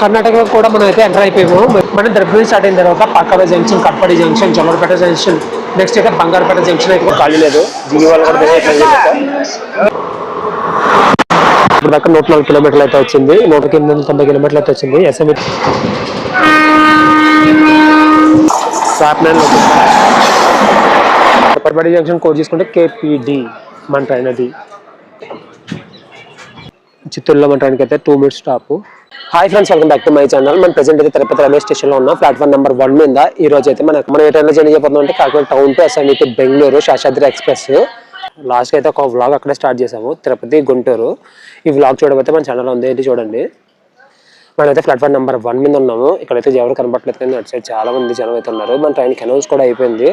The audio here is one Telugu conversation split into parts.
కర్ణాటక కూడా మనం అయితే ఎంటర్ అయిపోయాము. మనం దర్భి స్టార్ట్ అయిన తర్వాత పక్కన junction Katpadi junction Chollapeta junction next అయితే బంగారుపేట జంక్షన్ అయితే ఖాళీ లేదు. ఇప్పుడు దాకా నూట నాలుగు కిలోమీటర్లు అయితే వచ్చింది. నూట ఎనిమిది వందల తొంభై కిలోమీటర్లు అయితే వచ్చింది. ఎస్ఎంఈ కట్పడి జంక్షన్ కోడ్ చేసుకుంటే కేపీడి మన ట్రైన్ అది. చిత్తూరులో మన అయితే two minutes stop hi friends welcome back to my channel మన ప్రెసెంట్ అయితే తిరుపతి రైల్వే స్టేషన్లో ఉన్న. ప్లాట్ఫామ్ నెంబర్ వన్ మీద ఈ రోజు అయితే మనకు మనం ఏ ట్రైన్లో జర్నీ చేయబోతున్నాం అంటే Kakinada town to SME to Bengaluru Sheshadri express last అయితే ఒక వ్లాగ్ అక్కడే స్టార్ట్ చేసాము తిరుపతి గుంటూరు. ఈ వ్లాగ్ చూడబోతే మన ఛానల్ ఉంది. ఏంటి చూడండి. మనమైతే ప్లాట్ఫామ్ నెంబర్ వన్ మీద ఉన్నాము. ఇక్కడైతే ఎవరు కనబడట్లేదు కానీ అటు సైడ్ చాలా మంది జనం అయితే ఉన్నారు. మన ట్రైన్కి అనౌన్స్ కూడా అయిపోయింది.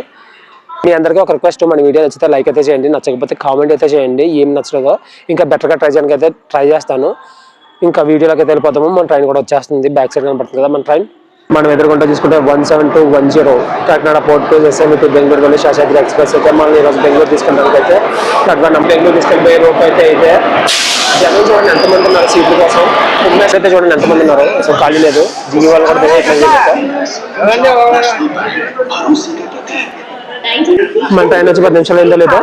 మీ అందరికీ ఒక రిక్వెస్ట్ మన వీడియో నచ్చితే లైక్ అయితే చేయండి నచ్చకపోతే కామెంట్ అయితే చేయండి. ఏం నచ్చలేదో ఇంకా బెటర్గా ట్రై చేయడానికి అయితే ట్రై చేస్తాను. ఇంకా వీడియోలోకి అయితే వెళ్ళిపోతాము మన ట్రైన్ కూడా వచ్చేస్తుంది. బ్యాక్ సైడ్ కనపడుతుంది కదా మన ట్రైన్ మనం ఎదుర్కొంటే చూసుకుంటే one seven two one zero Kakinada port to to Bengaluru వెళ్ళి శాశాద్రి ఎక్స్ప్రెస్ అయితే మనం ఈరోజు బెంగళూరు తీసుకుంటానికి అయితే కాకినాడ బెంగళూరు తీసుకెళ్ళిపోయే రోడ్ అయితే అయితే జనం చూడండి ఎంతమంది ఉన్నారు సీట్ల కోసం. ఉమ్మేస్ అయితే చూడండి ఎంతమంది ఉన్నారు. సో ఖాళీ లేదు. దిగి వాళ్ళు కూడా దిగే ట్రై మన ట్రైన్ వచ్చి పది నిమిషాలు అయిందో లేదో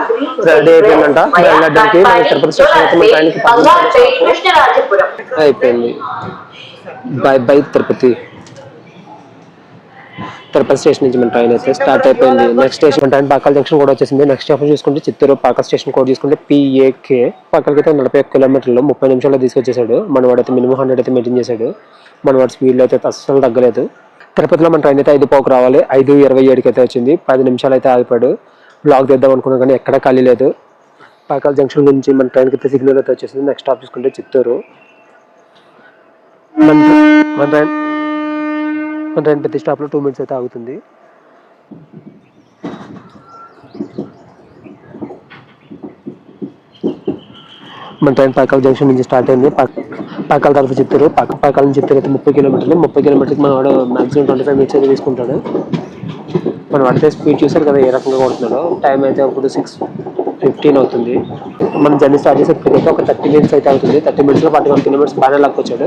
రెడీ అయిపోయిందంట బయలుదేరడానికి మన తిరుపతి స్టేషన్ మన ట్రైన్కి అయిపోయింది. Bye bye Tirupati. Tirupati station నుంచి మన ట్రైన్ అయితే స్టార్ట్ అయిపోయింది. Next station train Pakala junction కూడా వచ్చేసింది. నెక్స్ట్ స్టేషన్ చూసుకుంటే చిత్తూరు పాక స్టేషన్ కూడా చూసుకుంటే పిఏకే అయితే నలభై ఒక్క కిలోమీటర్లు ముప్పై నిమిషాల్లో తీసుకొచ్చేసాడు. మన వాడైతే మినిమం హండ్రెడ్ అయితే మెయింటైన్ చేశాడు. మన వాడి స్పీడ్ అయితే అస్సలు తగ్గలేదు. తిరుపతిలో మన ట్రైన్ అయితే ఐదు పోకు రావాలి. ఐదు ఇరవై ఏడుకి అయితే వచ్చింది. పది నిమిషాలు అయితే ఆగిపోయాడు. బ్లాక్ తెద్దాం అనుకున్నాం కానీ ఎక్కడా ఖాళీ లేదు. పాకాల జంక్షన్ నుంచి మన ట్రైన్కి అయితే సిగ్నల్ అయితే వచ్చేసింది. నెక్స్ట్ స్టాప్ చూసుకుంటే చిత్తూరు. మన మన ట్రైన్ మన ట్రైన్ ప్రతి స్టాప్లో టూ మినిట్స్ అయితే ఆగుతుంది. మన ట్రైన్ పాకాల జంక్షన్ నుంచి స్టార్ట్ అయింది. పాకాల తరఫు చిత్తూరు. పాక పాకాల నుంచి చిత్తూరు అయితే ముప్పై కిలోమీటర్లు. ముప్పై కిలోమీటర్కి మన వాడు మ్యాక్సిమం ట్వంటీ ఫైవ్ మినిట్స్ అయితే తీసుకుంటాడు. మన వాడితే స్పీడ్ చూసారు కదా ఏ రకంగా కొడుతున్నాడో టైం అయితే ఇప్పుడు సిక్స్ ఫిఫ్టీన్ అవుతుంది. మనం జర్నీ స్టార్ట్ చేసేప్పటికైతే ఒక థర్టీ మినిట్స్ అయితే అవుతుంది. థర్టీ మినిట్స్లో ఫార్టీ వన్ కిలోమీటర్స్ బాగానే లాక్కొచ్చాడు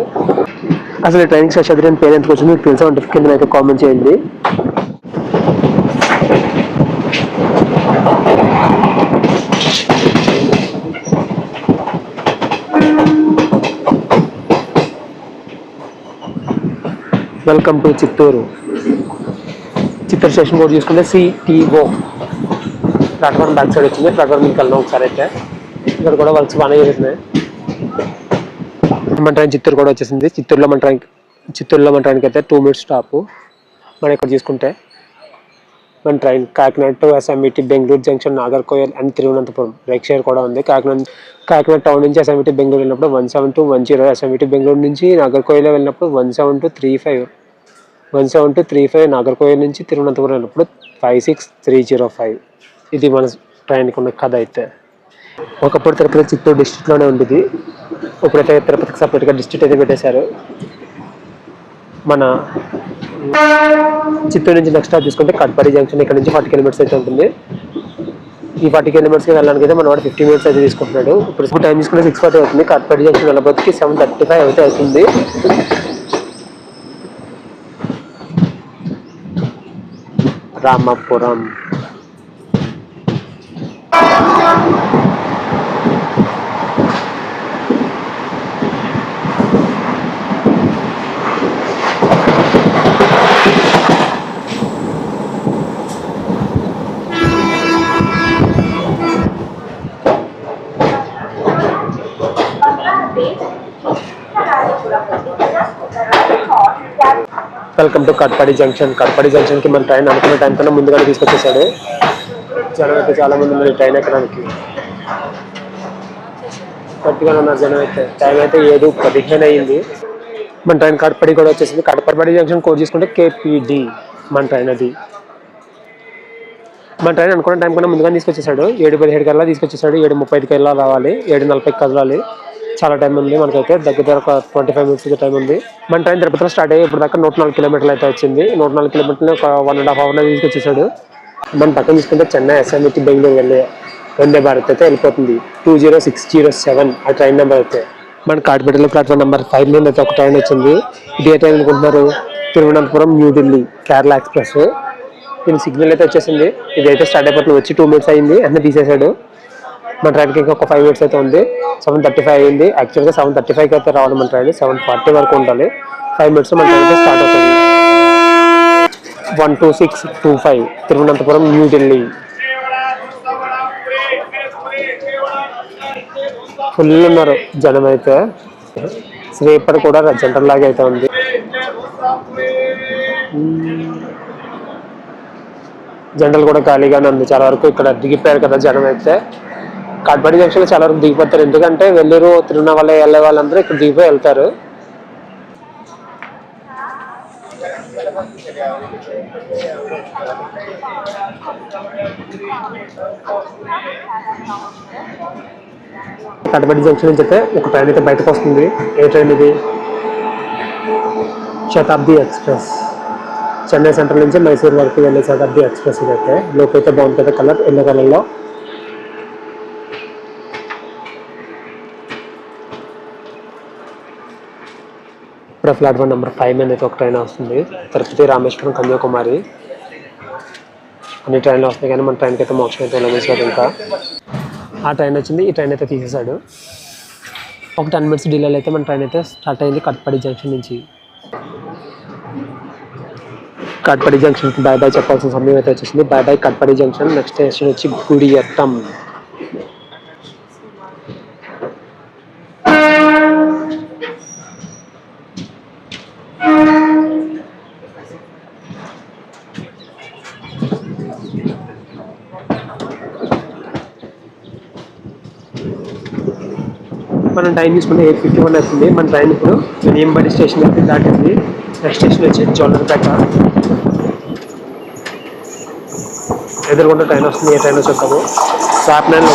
అసలు ట్రైనింగ్ శేషాద్రి అని పేరు ఎందుకు వచ్చింది? మీకు తెలుసా అంటే కింద అయితే కామెంట్ చేయండి. Welcome to Chittoor Chittoor station కూడా చూసుకుంటే సిటీఓ ప్లాట్ఫామ్ బ్యాక్ సైడ్ వచ్చింది. ప్లాట్ఫామ్ మీకు వెళ్దాం ఒకసారి అయితే. ఇక్కడ కూడా వర్క్స్ బాగానే జరుగుతున్నాయి. మన ట్రైన్ చిత్తూరు కూడా వచ్చేసింది. చిత్తూరులో మన ట్రైన్ చిత్తూరులో మన ట్రైన్కి అయితే టూ మినిట్స్ స్టాప్ మనం ఇక్కడ చూసుకుంటే మన train Kakinada to SMET Bengaluru junction Nagercoil and Thiruvananthapuram. Rake share కూడా ఉంది. కాకినాడ కాకినాడ టౌన్ నుంచి ఎస్ఎంఈటి బెంగళూరు వెళ్ళినప్పుడు one seven two one zero SMET Bengaluru నుంచి నాగర్కోయల్ వెళ్ళినప్పుడు one seven two three five one seven two three five Nagercoil నుంచి తిరువనంతపురం వెళ్ళినప్పుడు five six three zero five. ఇది మన ట్రైన్కి ఉన్న కథ అయితే. ఒకప్పుడు తిరుపతి చిత్తూరు డిస్టిక్లోనే ఉండేది. ఇప్పుడైతే తిరుపతికి సపరేట్గా డిస్ట్రిక్ట్ అయితే పెట్టేశారు. మన చిత్తూరు నుంచి నెక్స్ట్ స్టాప్ చూసుకుంటే కట్పడి జంక్షన్ ఇక్కడ నుంచి ఫార్టీ కిలోమీటర్స్ అయితే ఉంటుంది. ఈ ఫార్టీ కిలోమీటర్స్కి వెళ్ళడానికి అయితే మన వాడు ఫిఫ్టీ మినిట్స్ అయితే తీసుకుంటున్నాడు. ఇప్పుడు టైం తీసుకుంటే సిక్స్ ఫార్టీ అవుతుంది. కట్పడి జంక్షన్ వెళ్ళబోతుకి సెవెన్ థర్టీ ఫైవ్ అయితే అవుతుంది. ramapuram. Welcome to Katpadi junction. Katpadi జంక్షన్కి మన ట్రైన్ అనుకున్న టైం కన్నా ముందుగానే తీసుకొచ్చేసాడు. జనం అయితే చాలా మంది ఉన్నారు ట్రైన్ ఎక్కడానికి. గట్టిగానే ఉన్నారు జనం అయితే టైం అయితే ఏడు పదిహేను అయ్యింది మన ట్రైన్ కట్పడి కూడా వచ్చేసింది. కట్పడి జంక్షన్ కోడ్ చేసుకుంటే కేపీడి మన ట్రైన్ అది. మన ట్రైన్ అనుకున్న టైం కన్నా ముందుగానే తీసుకొచ్చేసాడు. ఏడు పదిహేడు కల్లా తీసుకొచ్చేసాడు. ఏడు ముప్పై ఐదు కల్లా రావాలి. ఏడు నలభై కదలాలి. చాలా టైం ఉంది. మనకైతే దగ్గర దగ్గర ఒక ట్వంటీ ఫైవ్ మినిట్స్ టైం ఉంది. మన ట్రైన్ తిరుపతిలో స్టార్ట్ అయ్యి ఇప్పుడు దాకా నూట నాలుగు కిలోమీటర్లు అయితే వచ్చింది. నూట నాలుగు కిలోమీటర్లు ఒక వన్ అండ్ హాఫ్ అవర్లో తీసుకొచ్చేసాడు. మన పక్కన చూసుకుంటే చెన్నై ఎస్ఎంఈటి బెంగళూరు వెళ్ళే వందే భారత్ అయితే వెళ్ళిపోతుంది. Two zero six zero seven ఆ ట్రైన్ నెంబర్ అయితే. మన కాటిపేటలో ప్లాట్ఫామ్ నెంబర్ ఫైవ్ నుండి అయితే ఒక ట్రైన్ వచ్చింది. ఇది ఏ ట్రైన్ అనుకుంటున్నారు తిరువనంతపురం న్యూఢిల్లీ కేరళ ఎక్స్ప్రెస్ దీని సిగ్నల్ అయితే వచ్చేసింది. ఇది అయితే స్టార్ట్ అయిపోతుంది. వచ్చి టూ మినిట్స్ అయింది. అన్నీ తీసేసాడు. మన ట్రైన్కి ఇంకా ఒక ఫైవ్ మినిట్స్ అయితే ఉంది. సెవెన్ థర్టీ ఫైవ్ అయింది. యాక్చువల్గా సెవెన్ థర్టీ ఫైవ్కి అయితే రావాలి మన ట్రైన్ సెవెన్ ఫార్టీ వరకు ఉండాలి. ఫైవ్ మినిట్స్ మన ట్రైన్ అయితే స్టార్ట్ అవుతుంది. One two six two five Thiruvananthapuram New Delhi full ఉన్నారు జనం అయితే. స్లీపర్ కూడా జనరల్ లాగా అయితే ఉంది. జనరల్ కూడా ఖాళీగానే ఉంది. చాలా వరకు ఇక్కడ దిగిపోయారు కదా జనం అయితే. కాట్పాడి జంక్షన్లో చాలా వరకు దిగిపోతారు ఎందుకంటే వెళ్ళూరు తిరువన్నమలై వెళ్ళే వాళ్ళందరూ ఇక్కడ దిగిపోయి వెళ్తారు. కాట్పాడి జంక్షన్ నుంచి అయితే ఒక ట్రైన్ అయితే బయటకు వస్తుంది. ఏ ట్రైన్ ఇది? శతాబ్ది ఎక్స్ప్రెస్. చెన్నై సెంట్రల్ నుంచి మైసూర్ వరకు వెళ్ళే శతాబ్ది ఎక్స్ప్రెస్ ఇదైతే. లోపు అయితే బాగుంటుంది కలర్ ఎల్లో కలర్లో. ఇప్పుడు ప్లాట్ఫామ్ నెంబర్ ఫైవ్ మీద అయితే ఒక ట్రైన్ వస్తుంది. తిరుపతి రామేశ్వరం కన్యాకుమారి. అన్ని ట్రైన్లు వస్తున్నాయి కానీ మన ట్రైన్కి అయితే మోక్షం అయితే వెళ్ళలేదు ఇంకా. ఆ ట్రైన్ వచ్చింది. ఈ ట్రైన్ అయితే తీసేశాడు. ఒక టెన్ మినిట్స్ డిలేలో అయితే మన ట్రైన్ అయితే స్టార్ట్ అయింది కట్పడి జంక్షన్ నుంచి. కట్పడి జంక్షన్ బాయ్ బాయ్ చెప్పాల్సిన సమయం అయితే వచ్చేసింది. Bye bye Katpadi junction next station వచ్చి గుడియట్టం. మనం టైం తీసుకుంటే ఎయిట్ ఫిఫ్టీ వన్ అవుతుంది మన ట్రైన్ ఇప్పుడు నియంబడి స్టేషన్ అయితే దాటింది. నెక్స్ట్ స్టేషన్ వచ్చి జోలర్పేట ఎదురుకుండా ట్రైన్ వస్తుంది. ఏ ట్రైన్ వచ్చేస్తాము swap nine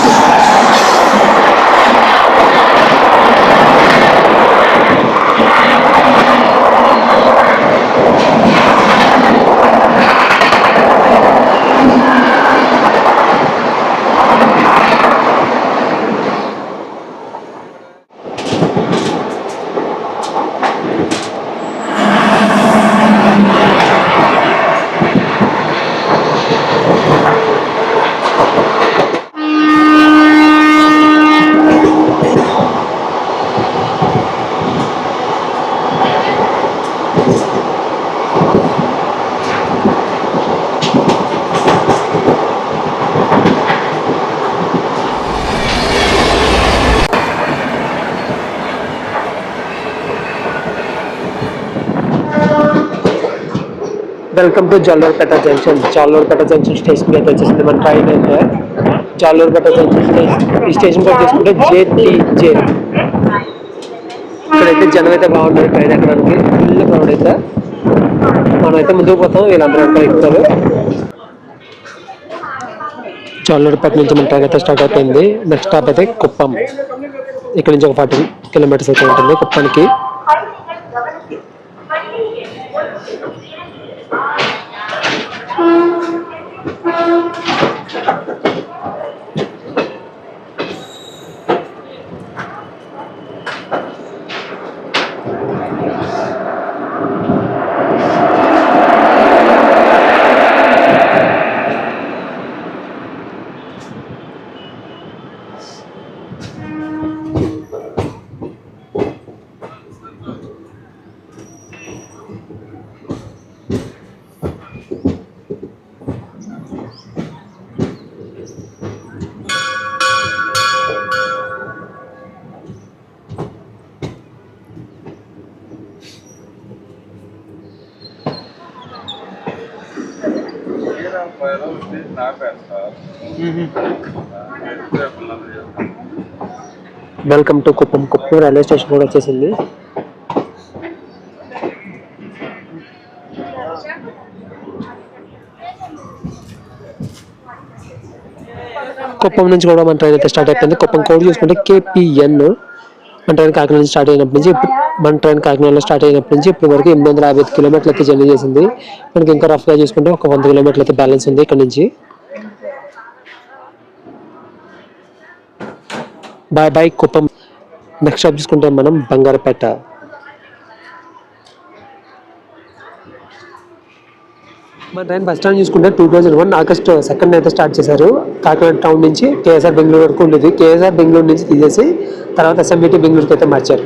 welcome to Jallurupeta junction. Jallurupeta junction station అయితే వచ్చేసింది మన ట్రైన్ అయితే. జల్లూరుపేట జంక్షన్ స్టేషన్ ఈ స్టేషన్ పేరు తీసుకుంటే జేటీజే. ఇక్కడైతే జనం అయితే బాగుంటుంది ట్రైన్ ఎక్కడానికి. ఫుల్ క్రౌడ్ అయితే. మనం అయితే ముందుకు పోతాం. వీళ్ళందరూ అక్కడ ఎక్కుతారు. జల్లూరుపేట నుంచి మన ట్రైన్ అయితే స్టార్ట్ అయిపోయింది నెక్స్ట్ స్టాప్ అయితే కుప్పం. ఇక్కడ నుంచి ఒక ఫార్టీ కిలోమీటర్స్ అయితే ఉంటుంది కుప్పానికి. Welcome to Kuppam Kuppam railway station కూడా వచ్చేసింది. కుప్పం నుంచి కూడా మన ట్రైన్ అయితే స్టార్ట్ అయిపోయింది కుప్పం కోడ్ చూసుకుంటే కేపిఎన్ మన ట్రైన్ కాకినాడ స్టార్ట్ అయినప్పటి నుంచి మన ట్రైన్ కాకినాడలో స్టార్ట్ అయినప్పటి నుంచి ఇప్పుడు వరకు ఎనిమిది వందల యాభై కిలోమీటర్లు అయితే జర్నీ చేసింది. మనకి ఇంకా రఫ్గా చూసుకుంటే ఒక వంద కిలోమీటర్లు అయితే బ్యాలెన్స్ ఉంది ఇక్కడ నుంచి. Bye bye Kuppam. Next stop చూసుకుంటే మనం బంగారపేట. మన ట్రైన్ బస్ స్టాండ్ చూసుకుంటే two thousand one August second అయితే స్టార్ట్ చేశారు. కాకినాడ టౌన్ నుంచి కేఎస్ఆర్ బెంగళూరు వరకు ఉండేది. కేఎస్ఆర్ బెంగళూరు నుంచి తీసేసి తర్వాత ఎస్ఎంబిటి బెంగళూరుకి అయితే మార్చారు.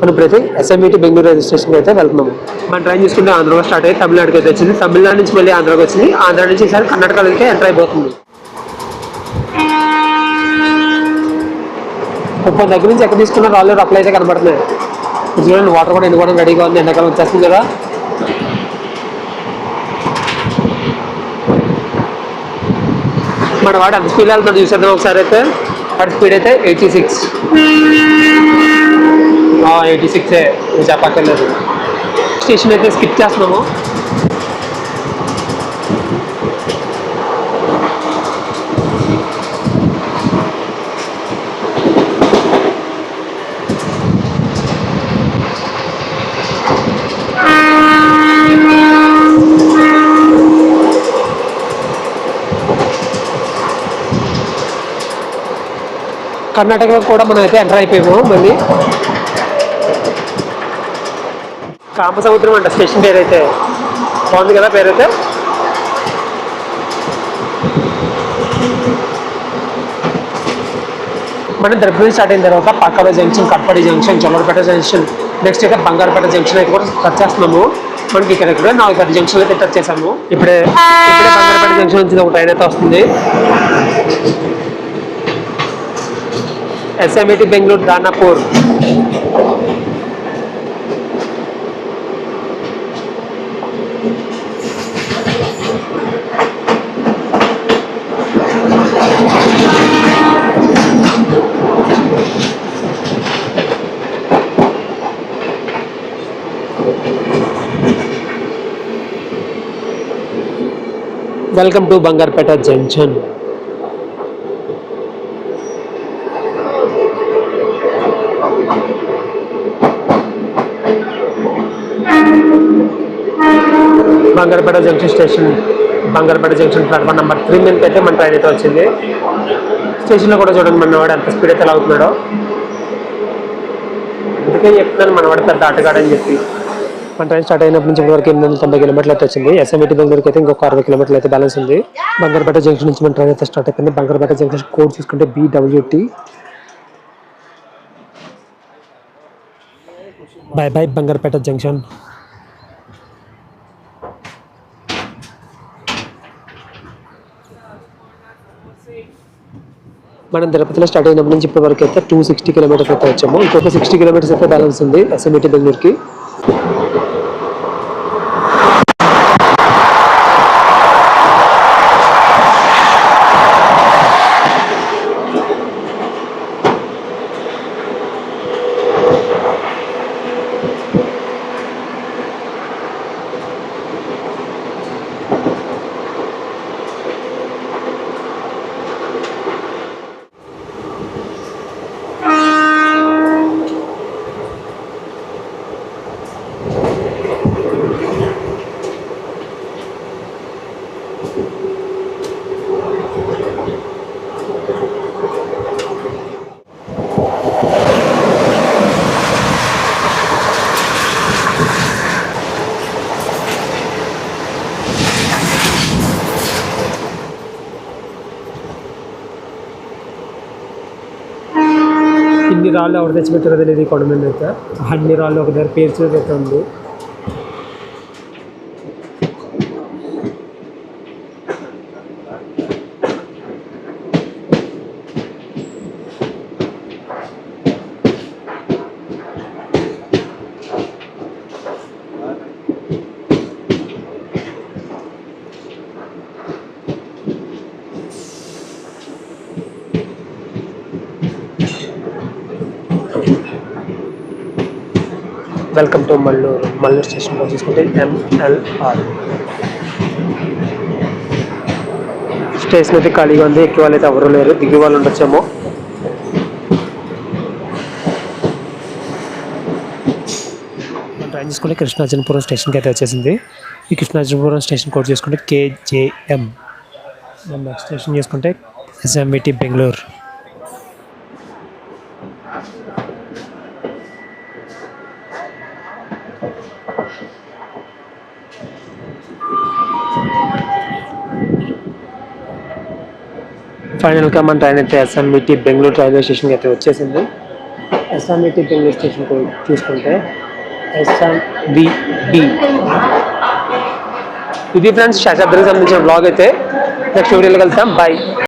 మనం ప్రతి ఎస్ఎంబిటి బెంగళూరు రైల్వే స్టేషన్కి అయితే వెళ్తున్నాము. మన ట్రైన్ చూసుకుంటే ఆంధ్రలో స్టార్ట్ అయ్యి తమిళనాడుకి అయితే వచ్చింది. తమిళనాడు నుంచి మళ్ళీ ఆంధ్రాకి వచ్చింది. ఆంధ్ర నుంచి ఈసారి కర్ణాటకలోకి ఎంటర్ అయిపోతుంది. ముప్పై దగ్గర నుంచి ఎక్కడ తీసుకున్న రాళ్ళు అప్లై అయితే కనబడుతున్నాయి. చూడండి వాటర్ కూడా ఎండుకోవడం రెడీగా ఉంది. ఎండాకాలం వచ్చేస్తుంది కదా. మన వాడు అంత స్పీడ్ వెళ్తున్నాడు చూసేద్దాం ఒకసారి అయితే. వాడి స్పీడ్ అయితే ఎయిటీ సిక్స్ ఎయిటీ సిక్సే చెప్పక్కర్లేదు. స్టేషన్ అయితే స్కిప్ చేస్తున్నాము. కర్ణాటకలో కూడా మనం అయితే ఎంటర్ అయిపోయాము మళ్ళీ. కామసముద్రం అంట స్టేషన్ పేరు అయితే బాగుంది కదా పేరు అయితే మనం దర్భి స్టార్ట్ అయిన తర్వాత పక్కన junction Katpadi junction Chollapeta junction next అయితే బంగారపేట జంక్షన్ అయితే కూడా టచ్ చేస్తున్నాము. మనకి ఇక్కడ ఇక్కడ నాలుగు ఐదు జంక్షన్ అయితే టచ్ చేసాము ఇప్పుడే ఇప్పుడే బంగారపేట జంక్షన్ నుంచి ఒక ట్రైన్ అయితే వస్తుంది. SMET Bengaluru Danapur welcome to Bangarpet junction Bangarapeta junction station Bangarapeta junction platform number three మీదకి అయితే మన ట్రైన్ అయితే వచ్చింది. స్టేషన్లో కూడా చూడండి మనవాడు ఎంత స్పీడ్ అయితే ఎలా అవుతున్నాడో. అందుకే చెప్తున్నాను మనవాడు పెద్ద ఆటగాడని చెప్పి. మన ట్రైన్ స్టార్ట్ అయినప్పటి నుంచి ఇప్పటివరకు ఎనిమిది వందల తొంభై కిలోమీటర్లు అయితే వచ్చింది. ఎస్ఎంఈటీ బెంగళూరుకి అయితే ఇంకొక అరవై కిలోమీటర్లు అయితే బ్యాలెన్స్ ఉంది. బంగారపేట జంక్షన్ నుంచి మన ట్రైన్ అయితే స్టార్ట్ అయిపోయింది. బంగారపేట జంక్షన్ కోడ్ చూసుకుంటే BWT bye bye Bangarapeta junction. మనం తిరుపతిలో స్టార్ట్ అయినప్పటి నుంచి ఇప్పటి వరకు అయితే టూ సిక్స్టీ కిలోమీటర్స్ అయితే వచ్చాము. ఇంకొక సిక్స్టీ కిలోమీటర్స్ అయితే బ్యాలెన్స్ ఉంది ఎస్ఎంఈటీ బెంగళూరుకి ఇన్ని రాళ్ళు ఎవరు తెచ్చిపెట్టారో తెలియదు ఈ కొండ మీద అయితే. అన్ని రాళ్ళు ఒక దగ్గర పేర్చి ఉంది. వెల్కమ్ టు మల్లూరు మల్లూరు స్టేషన్లో చూసుకుంటే ఎంఎల్ఆర్ స్టేషన్ అయితే ఖాళీగా ఉంది ఎక్కువ వాళ్ళు అయితే ఎవరు లేరు దిగి వాళ్ళు ఉండొచ్చేమో. ట్రైన్ చేసుకుంటే కృష్ణార్జునపురం స్టేషన్కి అయితే వచ్చేసింది. ఈ కృష్ణార్జునపురం స్టేషన్ కోడ్ చూసుకుంటే కేజేఎం నెక్స్ట్ స్టేషన్ చూసుకుంటే ఎస్ఎంఈటి బెంగళూరు ఫైనల్గా మన ట్రైన్ అయితే ఎస్ఎంబిటి బెంగళూరు రైల్వే స్టేషన్కి అయితే వచ్చేసింది. ఎస్ఎంబిటి బెంగళూరు స్టేషన్ చూసుకుంటే ఎస్ఎంబిబి ఇది ఫ్రెండ్స్ శేషాద్రికి సంబంధించిన బ్లాగ్ అయితే. నెక్స్ట్ వీడియోలో వెళ్తాం బాయ్